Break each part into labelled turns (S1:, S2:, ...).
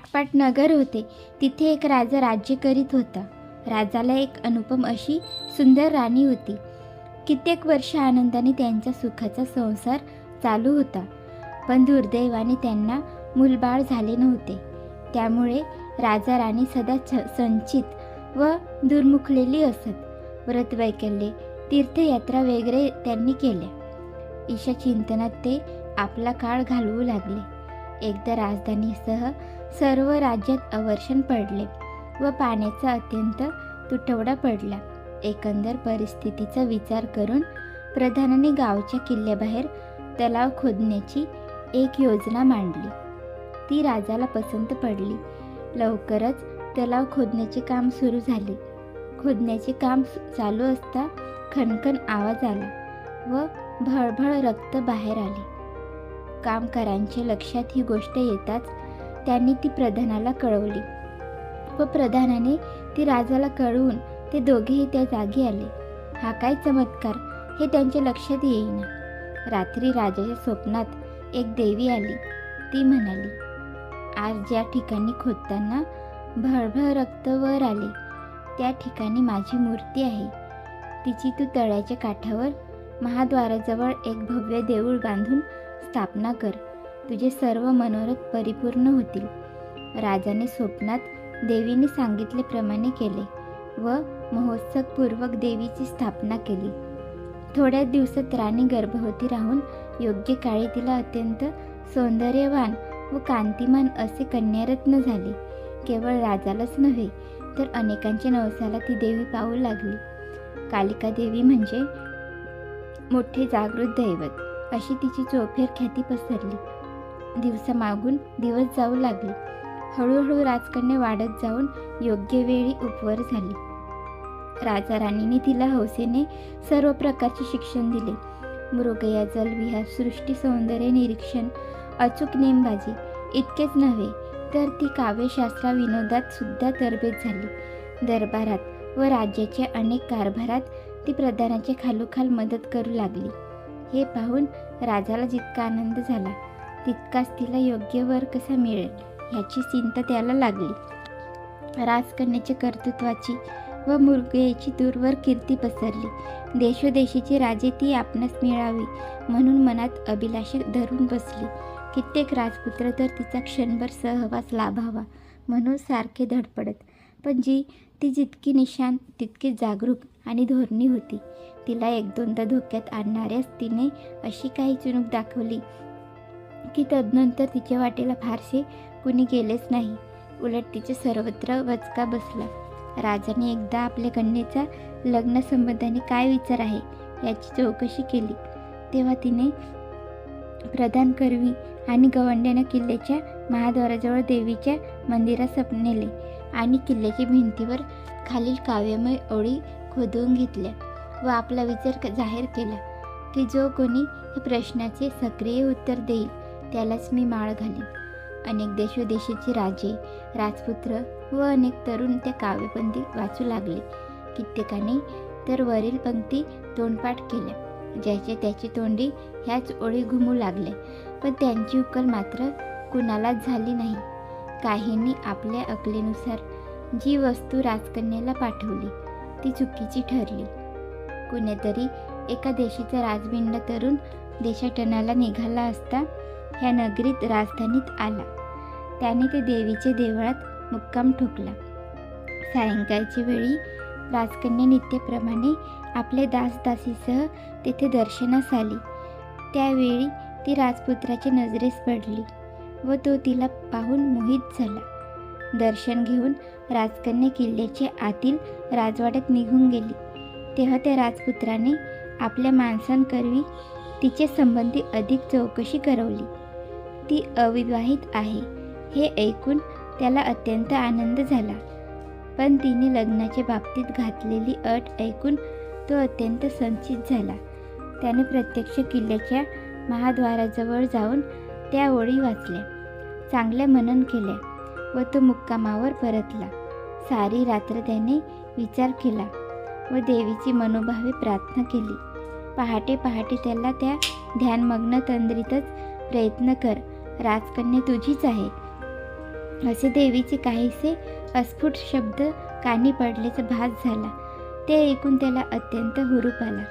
S1: पाठपाठ नगर होते. तिथे एक राजा राज्य करीत होता. राजाला एक अनुपम अशी सुंदर राणी होती. कित्येक वर्ष आनंदाने त्यांचा सुखाचा संसार चालू होता. पण दुर्दैवाने त्यांना मूलबाळ झाले नव्हते. त्यामुळे राजा राणी सदा छ संचित व दुर्मुखलेली असत. व्रतवैकल्ये तीर्थयात्रा वगैरे त्यांनी केल्या. ईशा चिंतनात ते आपला काळ घालवू लागले. एकदा राजधानीसह सर्व राज्यात अवर्षण पडले व पाण्याचा अत्यंत तुटवडा पडला. एकंदर परिस्थितीचा विचार करून प्रधानाने गावच्या किल्ल्याबाहेर तलाव खोदण्याची एक योजना मांडली. ती राजाला पसंत पडली. लवकरच तलाव खोदण्याचे काम सुरू झाले. खोदण्याचे काम चालू असता खणखण आवाज आला व भळभळ रक्त बाहेर आले. कामकरांच्या लक्षात ही गोष्ट येताच त्यांनी ती प्रधानाला कळवली व प्रधानाने ती राजाला कळवून ते दोघेही त्या जागी आले. हा काय चमत्कार हे त्यांच्या लक्षात येईना. रात्री राजाच्या स्वप्नात एक देवी आली. ती म्हणाली आज ज्या ठिकाणी खोदताना भळभळ रक्त वर आले त्या ठिकाणी माझी मूर्ती आहे. तिची तू तळ्याच्या काठावर महाद्वाराजवळ एक भव्य देऊळ बांधून स्थापना कर. तुझे सर्व मनोरथ परिपूर्ण होतील. राजाने स्वप्नात देवीने सांगितल्याप्रमाणे केले व महोत्सवपूर्वक देवीची स्थापना केली. थोड्या दिवसात राणी गर्भवती राहून योग्य काळी तिला अत्यंत सौंदर्यवान व कांतिमान असे कन्यारत्न झाले. केवळ राजालाच नव्हे तर अनेकांच्या नवसाला ती देवी पाहू लागली. कालिका देवी म्हणजे मोठे जागृत दैवत अशी तिची चोफेर ख्याती पसरली. दिवसामागून दिवस जाऊ लागले. हळूहळू राजकन्या वाढत जाऊन योग्य वेळी उपवर झाली. राजा राणीने तिला हौसेने सर्व प्रकारचे शिक्षण दिले. मृगया जलविहार सृष्टी सौंदर्य निरीक्षण अचूक नेमबाजी इतकेच नव्हे तर ती काव्यशास्त्रा विनोदात सुद्धा तरबेज झाली. दरबारात व राज्याच्या अनेक कारभारात ती प्रधानाच्या खालोखाल मदत करू लागली. हे पाहून राजाला जितका आनंद झाला तितकाच तिला योग्य वर कसा मिळेल ह्याची चिंता त्याला लागली. राजकन्याच्या कर्तृत्वाची व मुर्गेची दूरवर कीर्ती पसरली. देशोदेशीची राजे ती आपणास मिळावी म्हणून मनात अभिलाषा धरून बसली. कित्येक राजपुत्र तर तिचा क्षणभर सहवास लाभावा म्हणून सारखे धडपडत पण जी ती जितकी निशांत तितकी जागरूक आणि धोरणी होती. तिला एक दोनदा धोक्यात आणणाऱ्याच तिने अशी काही चुणूक दाखवली की तदनंतर तिच्या वाटेला फारसे कुणी गेलेच नाही. उलट तिचे सर्वत्र वचका बसला. राजाने एकदा आपल्या कन्येचा लग्न संबंधाने काय विचार आहे याची चौकशी केली. तेव्हा तिने प्रधान करवी आणि गवंड्यानं किल्ल्याच्या महाद्वाराजवळ देवीच्या मंदिरात सपनेले आणि किल्ल्याच्या भिंतीवर खालील काव्यमय ओळी खोदवून घेतल्या व आपला विचार जाहीर केला की जो कोणी या प्रश्नाचे सक्रिय उत्तर देईल त्यालाच मी माळ घालीन. अनेक देशोदेशीचे राजे राजपुत्र व अनेक तरुण त्या काव्यपंथी वाचू लागले. कित्येकाने तर वरील पंक्ती तोंडपाठ केल्या. ज्याचे त्याची तोंडी ह्याच ओळी घुमू लागल्या पण त्यांची उकल मात्र कुणालाच झाली नाही. काहींनी आपल्या अकलेनुसार जी वस्तू राजकन्याला पाठवली ती चुकीची ठरली. कुणीतरी एका देशीचा राजबिंड तरुण देशाटनाला निघाला असता ह्या नगरीत राजधानीत आला. त्याने ते देवीच्या देवळात मुक्काम ठोकला. सायंकाळच्या वेळी राजकन्या नित्यप्रमाणे आपल्या दासदासीसह तेथे दर्शनास आली. त्यावेळी ती राजपुत्राच्या नजरेस पडली व तो तिला पाहून मोहित झाला. दर्शन घेऊन राजकन्या किल्ल्याच्या आतील राजवाड्यात निघून गेली. तेव्हा त्या राजपुत्राने आपल्या माणसांकरवी तिचे संबंधी अधिक चौकशी करवली. ती अविवाहित आहे. हे ऐकून त्याला अत्यंत आनंद झाला. पण तिने लग्नाच्या बाबतीत घातलेली अट ऐकून तो अत्यंत संचित झाला. त्याने प्रत्यक्ष किल्ल्याच्या महाद्वाराजवळ जाऊन त्या ओळी वाचल्या. चांगल्या मनन केल्या व तो मुक्कामावर परतला. सारी रात्र त्याने विचार केला व देवीची मनोभावे प्रार्थना केली. पहाटे पहाटे त्याला त्या ध्यानमग्न तंद्रीतच प्रयत्न कर. राजकन्या तुझीच आहे. असे देवीचे काहीसे अस्फुट शब्द कानी पडल्याचा भास झाला. ते ऐकून त्याला अत्यंत हुरूप आला.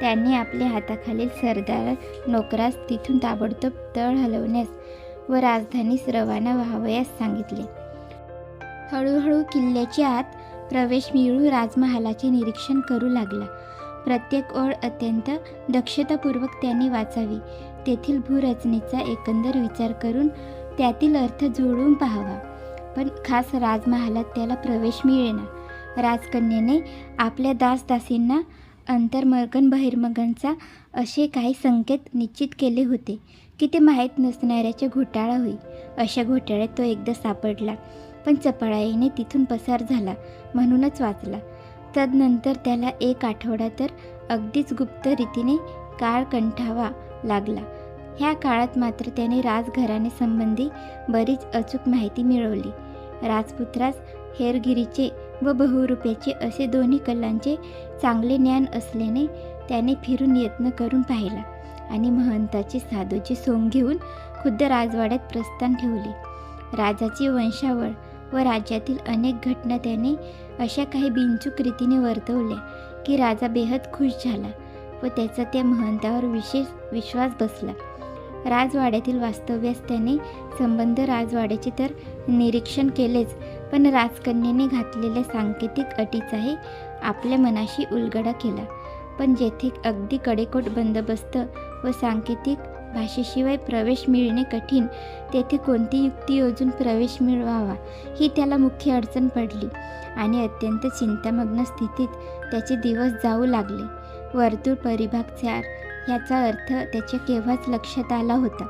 S1: त्याने आपल्या हाताखालील सरदार नोकरास तिथून ताबडतोब तळ हलवण्यास व राजधानीस रवाना व्हावयास सांगितले. हळूहळू किल्ल्याच्या आत प्रवेश मिळू राजमहालाचे निरीक्षण करू लागला. प्रत्येक ओळ अत्यंत दक्षतापूर्वक त्याने वाचावी. तेथील भूरचनेचा एकंदर विचार करून त्यातील अर्थ जोडून पाहावा. पण खास राजमहालात त्याला प्रवेश मिळेना. राजकन्येने आपल्या दासदासींना अंतर्मगन बहिर्मगनचा असे काही संकेत निश्चित केले होते की ते माहीत नसणाऱ्याचे घोटाळा होई. अशा घोटाळ्यात तो एकदा सापडला पण चपळाईने तिथून पसार झाला म्हणूनच वाचला. तदनंतर त्याला एक आठवडा तर अगदीच गुप्त रीतीने काळ कंठावा लागला. ह्या काळात मात्र त्याने राजघराण्यासंबंधी बरीच अचूक माहिती मिळवली. राजपुत्रास हेरगिरीचे व बहुरूपेचे असे दोन्ही कलांचे चांगले ज्ञान असल्याने त्याने फिरून यत्न करून पाहिला आणि महंताचे साधूचे सोंग घेऊन खुद्द राजवाड्यात प्रस्थान ठेवले. राजाची वंशावळ व राज्यातील अनेक घटना त्याने अशा काही बिनचूक रीतीने वर्तवल्या की राजा बेहद खुश झाला. व त्याचा त्या महंतावर विशेष विश्वास बसला. राजवाड्यातील वास्तव्यास त्याने संबंध राजवाड्याचे तर निरीक्षण केलेच पण राजकन्येने घातलेल्या सांकेतिक अटीचाही आपल्या मनाशी उलगडा केला. पण जेथे अगदी कडेकोट बंदोबस्त व सांकेतिक भाषेशिवाय प्रवेश मिळणे कठीण तेथे कोणती युक्ती योजून प्रवेश मिळवावा ही त्याला मुख्य अडचण पडली आणि अत्यंत चिंतामग्न स्थितीत त्याचे दिवस जाऊ लागले. वर्तुळ परिभाग चार याचा अर्थ त्याच्या केव्हाच लक्षात आला होता.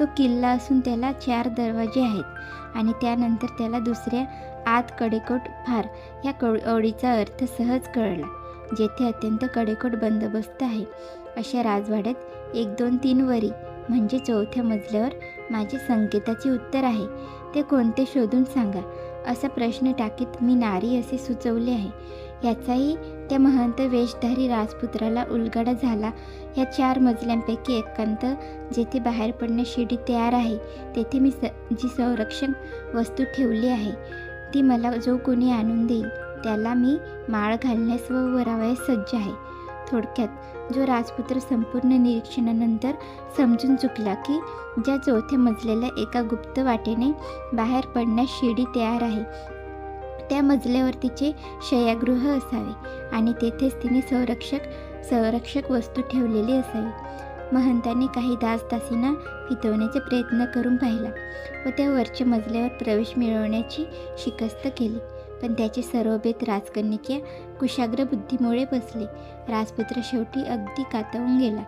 S1: तो किल्ला असून त्याला चार दरवाजे आहेत आणि त्यानंतर त्याला दुसऱ्या आत कडेकोट फार या ओळीचा अर्थ सहज कळला जेथे अत्यंत कडेकोट बंदोबस्त आहे. अशा राजवाड्यात एक दोन तीन वरी म्हणजे चौथ्या मजल्यावर माझे संकेताचे उत्तर आहे. ते कोणते शोधून सांगा. असा प्रश्न टाकीत मी नारी असे सुचवले आहे. याचाही त्या महंत वेशधारी राजपुत्राला उलगडा झाला. ह्या चार मजल्यांपैकी एकांत जेथे बाहेर पडण्यास शिडी तयार आहे तेथे मी स जी संरक्षण वस्तू ठेवली आहे ती मला जो कोणी आणून देईल त्याला मी माळ घालण्यास व वरावयास सज्ज आहे. थोडक्यात जो राजपुत्र संपूर्ण निरीक्षणानंतर समजून चुकला की ज्या चौथ्या मजलेल्या एका गुप्त वाटेने बाहेर पडण्यास शिडी तयार आहे त्या मजल्यावर तिचे शयागृह असावे आणि तेथेच तिने संरक्षक संरक्षक वस्तू ठेवलेली असावी. महंतांनी काही दासदासींना फितवण्याचा प्रयत्न करून पाहिला व त्या वरच्या मजल्यावर प्रवेश मिळवण्याची शिकस्त केली. पण त्याचे सर्व बेत कुशाग्र बुद्धीमुळे बसले. राजपुत्र शेवटी अगदी कातवून गेला.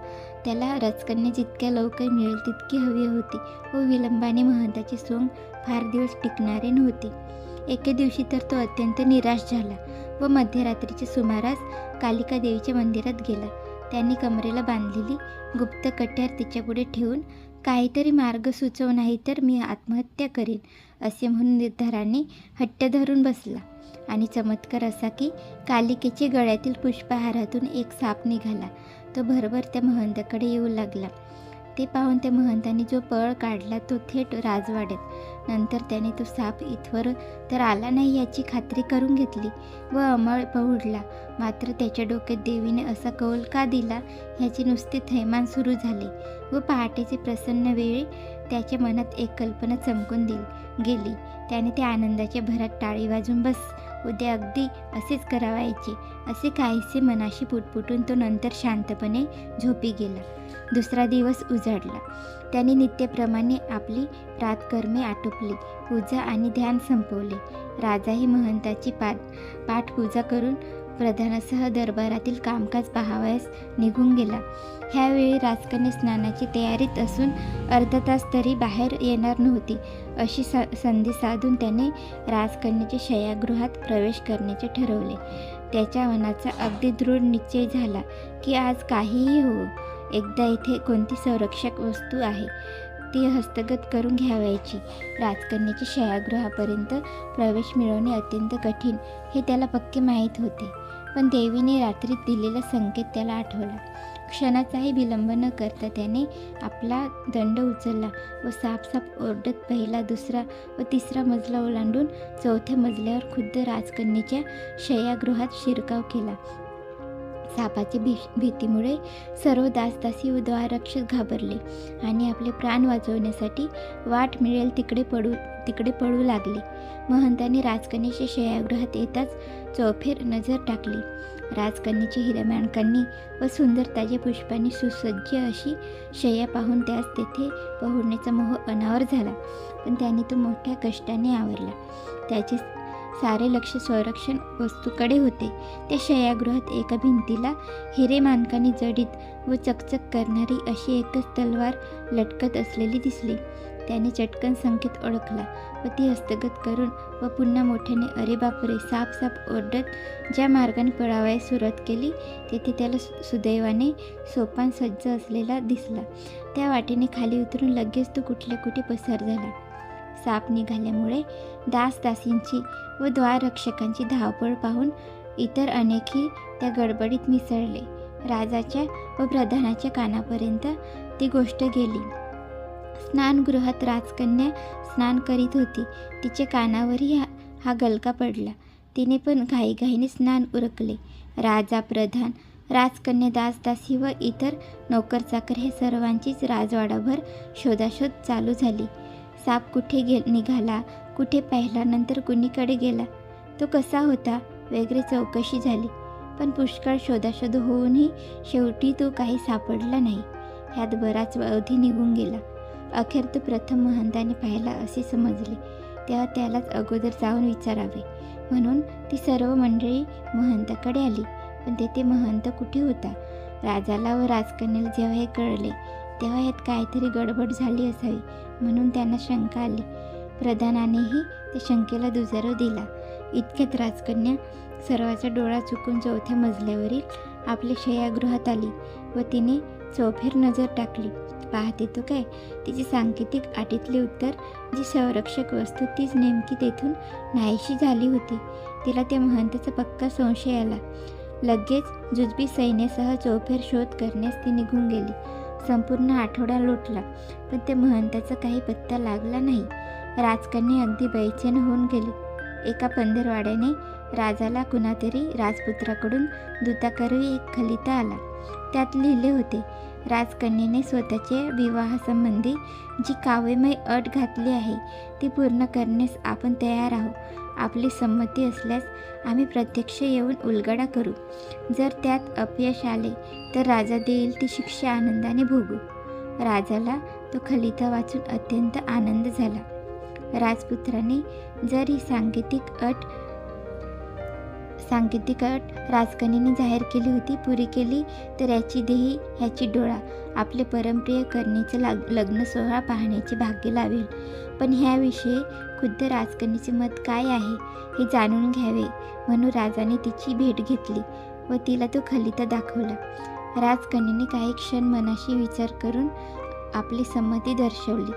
S1: त्याला राजकन्या जितक्या लवकर मिळेल तितकी हवी होती व विलंबाने महंताचे सोंग फार दिवस टिकणारे नव्हते. एके दिवशी तर तो अत्यंत निराश झाला व मध्यरात्रीच्या सुमारास कालिका देवीच्या मंदिरात गेला. त्यांनी कमरेला बांधलेली गुप्त कट्यार तिच्यापुढे ठेवून काहीतरी मार्ग सुचव नाही तर मी आत्महत्या करीन असे म्हणून निर्धाराने हट्ट धरून बसला आणि चमत्कार असा की कालिकेचे गळ्यातील पुष्पहारातून एक साप निघाला. तो भरभर त्या महंताकडे येऊ लागला. ते पाहून त्या महंतांनी जो पळ काढला तो थेट राजवाड्यात. नंतर त्याने तो साप इथवर तर आला नाही याची खात्री करून घेतली व अमळ पहुडला. मात्र त्याच्या डोक्यात देवीने असा कौल का दिला ह्याचे नुसते थैमान सुरू झाले व पहाटेचे प्रसन्न वेळी त्याच्या मनात एक कल्पना चमकून दिली गेली. त्याने त्या आनंदाच्या भरात टाळी वाजून बस उद्या अगदी असेच करावायचे. असे काहीसे मनाशी पुटपुटून तो नंतर शांतपणे झोपी गेला. दुसरा दिवस उजाडला. त्याने नित्यप्रमाणे आपली प्रातकर्मे आटोपली पूजा आणि ध्यान संपवले. राजाही महंताची पाठ पाठपूजा करून प्रधानासह दरबारातील कामकाज पाहावयास निघून गेला. ह्यावेळी राजकन्या स्नानाची तयारीत असून अर्धा तास तरी बाहेर येणार नव्हती. अशी स संधी साधून त्याने राजकन्याच्या शयागृहात प्रवेश करण्याचे ठरवले. त्याच्या मनाचा अगदी दृढ निश्चय झाला की आज काहीही होऊ एकदा इथे कोणती संरक्षक वस्तू आहे ती हस्तगत करून घ्यावायची. राजकन्याच्या शयागृहापर्यंत प्रवेश मिळवणे अत्यंत कठीण हे त्याला पक्के माहीत होते. पण देवीने रात्रीत दिलेला संकेत त्याला आठवला. क्षणाचाही विलंब न करता त्याने आपला दंड उचलला व सापसाप ओरडत पहिला दुसरा व तिसरा मजला ओलांडून चौथ्या मजल्यावर खुद्द राजकन्याच्या शयागृहात शिरकाव केला. सापाची भी भीतीमुळे सर्व दासदासी व द्वाररक्षक घाबरले आणि आपले प्राण वाचवण्यासाठी वाट मिळेल तिकडे पडू तिकडे पडू लागले. महंतांनी राजकन्याच्या शयागृहात येताच चौफेर नजर टाकली. राजकन्याची हिरमाणकांनी व सुंदर ताज्या पुष्पांनी सुसज्ज अशी शय्या पाहून त्यास तेथे पहुडण्याचा मोह अनावर झाला. पण त्याने तो मोठ्या कष्टाने आवरला. त्याचे सारे लक्ष संरक्षण वस्तूकडे होते. त्या शयागृहात एका भिंतीला हिरे मानकाने जडीत व चकचक करणारी अशी एकच तलवार लटकत असलेली दिसली. त्याने चटकन संकेत ओळखला व ती हस्तगत करून व पुन्हा मोठ्याने अरे बापरे साप साप ओरडत ज्या मार्गाने पळावयास सुरुवात केली तेथे त्याला सु- सुदैवाने सोपान सज्ज असलेला दिसला. त्या वाटेने खाली उतरून लगेच तो कुठल्या कुठे पसार झाला. साप निघाल्यामुळे दासदासींची व द्वाररक्षकांची धावपळ पाहून इतर अनेकही त्या गडबडीत मिसळले. राजाच्या व प्रधानाच्या कानापर्यंत ती गोष्ट गेली. स्नानगृहात राजकन्या स्नान करीत होती. तिच्या कानावरही हा हा गलका पडला. तिने पण घाईघाईने स्नान उरकले. राजा प्रधान राजकन्या दासदासी व इतर नोकरचाकर हे सर्वांचीच राजवाडाभर शोधाशोध चालू झाली. साप कुठे गे निघाला कुठे पाहिला नंतर कुणीकडे गेला? तो कसा होता? वगैरे चौकशी झाली. पण पुष्कळ शोधाशोध होऊनही शेवटी तो काही सापडला नाही. ह्यात बराच अवधी निघून गेला. अखेर तो प्रथम महंताने पाहिला असे समजले. तेव्हा त्यालाच अगोदर जाऊन विचारावे. म्हणून ती सर्व मंडळी महंताकडे आली. पण तेथे महंत कुठे होता? राजाला व राजकन्याला जेव्हा हे कळले तेव्हा यात काहीतरी गडबड झाली असावी म्हणून त्यांना शंका आली. प्रधानानेही त्या शंकेला दुजारा दिला. इतक्यात राजकन्या सर्वाचा डोळा चुकून चौथ्या मजल्यावरील आपल्या शयागृहात आली व तिने चौफेर नजर टाकली. पाहते तो काय? तिची सांकेतिक आटीतले उत्तर जी संरक्षक वस्तू तीच नेमकी तेथून नाहीशी झाली होती. तिला त्या महंताचा पक्का संशय आला. लगेच जुजबी सैन्यासह चौफेर शोध करण्यास ती निघून गेली. संपूर्ण आठवडा लोटला पण त्या महंताचा काही पत्ता लागला नाही. राजकन्या अगदी बैचेन होऊन गेली. एका पंधरवाड्याने राजाला कुणातरी राजपुत्राकडून दूताकरवी एक खलिता आला. त्यात लिहिले होते राजकन्येने स्वतःचे विवाहासंबंधी जी काव्यमय अट घातली आहे ती पूर्ण करण्यास आपण तयार आहोत. आपली संमती असल्यास आम्ही प्रत्यक्ष येऊन उलगडा करू. जर त्यात अपयश आले तर राजा देईल ती शिक्षा आनंदाने भोगू. राजाला तो खलिता वाचून अत्यंत आनंद झाला. राजपुत्राने जर ही सांकेतिक अट सांकेतिक अट राजकणीने जाहीर केली होती पुरी केली तर याची देही ह्याची डोळा आपले परमप्रिय करणेचं लाग लग्न सोहळा पाहण्याचे भाग्य लावेल. पण ह्याविषयी खुद्द राजकन्याचे मत काय आहे हे जाणून घ्यावे. म्हणून राजाने तिची भेट घेतली व तिला तो खलिता दाखवला. राजकन्याने काही क्षण मनाशी विचार करून आपली संमती दर्शवली.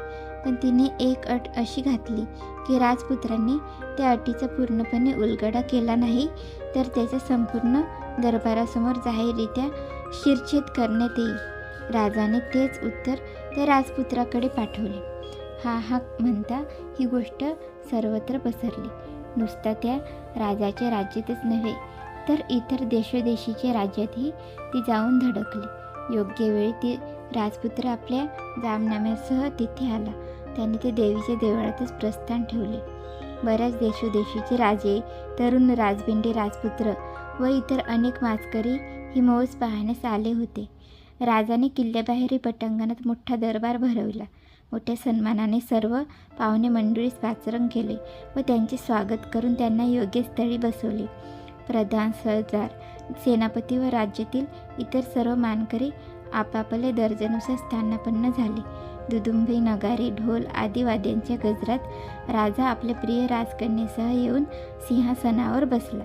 S1: पण तिने एक अट अशी घातली की राजपुत्रांनी त्या अटीचा पूर्णपणे उलगडा केला नाही तर त्याचा संपूर्ण दरबारासमोर जाहीररित्या शिरछेद करण्यात येईल. राजाने तेच उत्तर त्या राजपुत्राकडे पाठवले. हा हा म्हणता ही गोष्ट सर्वत्र पसरली. नुसता त्या राजाच्या राज्यातच नव्हे तर इतर देशोदेशीच्या राज्यातही ती जाऊन धडकली. योग्य वेळी ती राजपुत्र आपल्या जामनाम्यासह तिथे आला. त्याने ते देवीच्या देवळातच प्रस्थान ठेवले. बऱ्याच देशोदेशीचे राजे तरुण राजबिंडे राजपुत्र व इतर अनेक माचकरी ही मौज पाहण्यास आले होते. राजाने किल्ल्याबाहेरील पटांगणात मोठा दरबार भरवला. मोठ्या सन्मानाने सर्व पाहुणे मंडळीस पाचरंग केले व त्यांचे स्वागत करून त्यांना योग्य स्थळी बसवले. प्रधान सरदार सेनापती व राज्यातील इतर सर्व मानकरी आपापले दर्जानुसार स्थानापन्न झाले. दुदुंबे नगारी ढोल आदी वाद्यांच्या गजरात राजा आपल्या प्रिय राजकन्येसह येऊन सिंहासनावर बसला.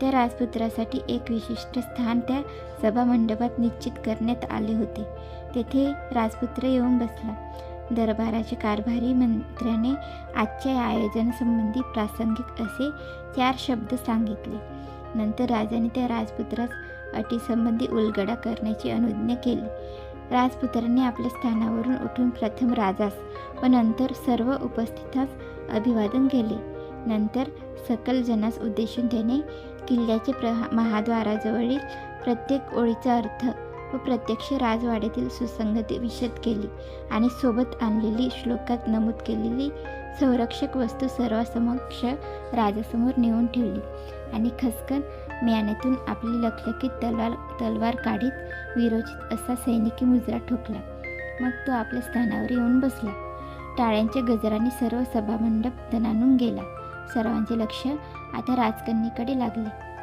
S1: त्या राजपुत्रासाठी एक विशिष्ट स्थान त्या सभामंडपात निश्चित करण्यात आले होते. तेथे राजपुत्र येऊन बसला. दरबाराच्या कारभारी मंत्र्याने आजच्या आयोजनासंबंधी प्रासंगिक असे चार शब्द सांगितले. नंतर राजाने त्या राजपुत्रास अटीसंबंधी उलगडा करण्याची अनुज्ञा केली. राजपुत्रांनी आपल्या स्थानावरून उठून प्रथम राजास व नंतर सर्व उपस्थितास अभिवादन केले. नंतर सकल जनास उद्देशून त्याने किल्ल्याचे प्र महाद्वाराजवळील प्रत्येक ओळीचा अर्थ व प्रत्यक्ष राजवाड्यातील सुसंगती विशद केली आणि सोबत आणलेली श्लोकात नमूद केलेली संरक्षक वस्तू सर्वसमक्ष राजासमोर नेऊन ठेवली. आणि खसकन म्यानेतून आपली लखलखीत तलवार तलवार काढीत विरोचित असा सैनिकी मुजरा ठोकला. मग तो आपल्या स्थानावर येऊन बसला. टाळ्यांच्या गजराने सर्व सभामंडप दणानून गेला. सर्वांचे लक्ष आता राजकन्येकडे लागले.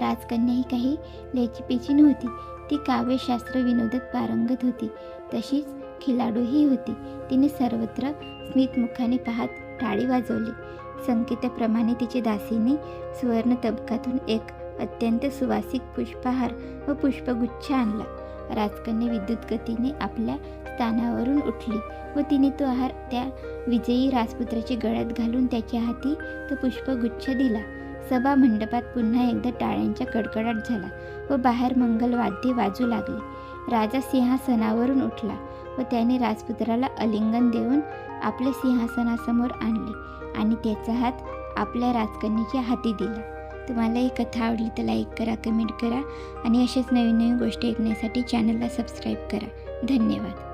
S1: राजकन्या ही काही लेचीपेची नव्हती. ती काव्यशास्त्र विनोदात पारंगत होती. तशीच खिलाडूही होती. तिने सर्वत्र स्मितमुखाने पाहत टाळी वाजवली. संकेताप्रमाणे तिचे दासीने सुवर्ण तबकातून एक अत्यंत सुवासिक पुष्पहार व पुष्पगुच्छ आणला. राजकन्या विद्युत गतीने आपल्या स्थानावरून उठली व तिने तो आहार त्या विजयी राजपुत्राच्या गळ्यात घालून त्याच्या हाती तो पुष्पगुच्छ दिला. सभा मंडपात पुन्हा एकदा टाळ्यांचा कडकडाट झाला व बाहेर मंगलवाद्ये वाजू लागले. राजा सिंहासनावरून उठला व त्याने राजपुत्राला अलिंगन देऊन आपल्या सिंहासनासमोर आणले आणि त्याचा हात आपल्या राजकन्याच्या हाती दिला. तुम्हाला ही कथा आवडली तर लाईक करा कमेंट करा आणि अशाच नवीन नवीन गोष्टी ऐकण्यासाठी चॅनलला सबस्क्राईब करा. धन्यवाद.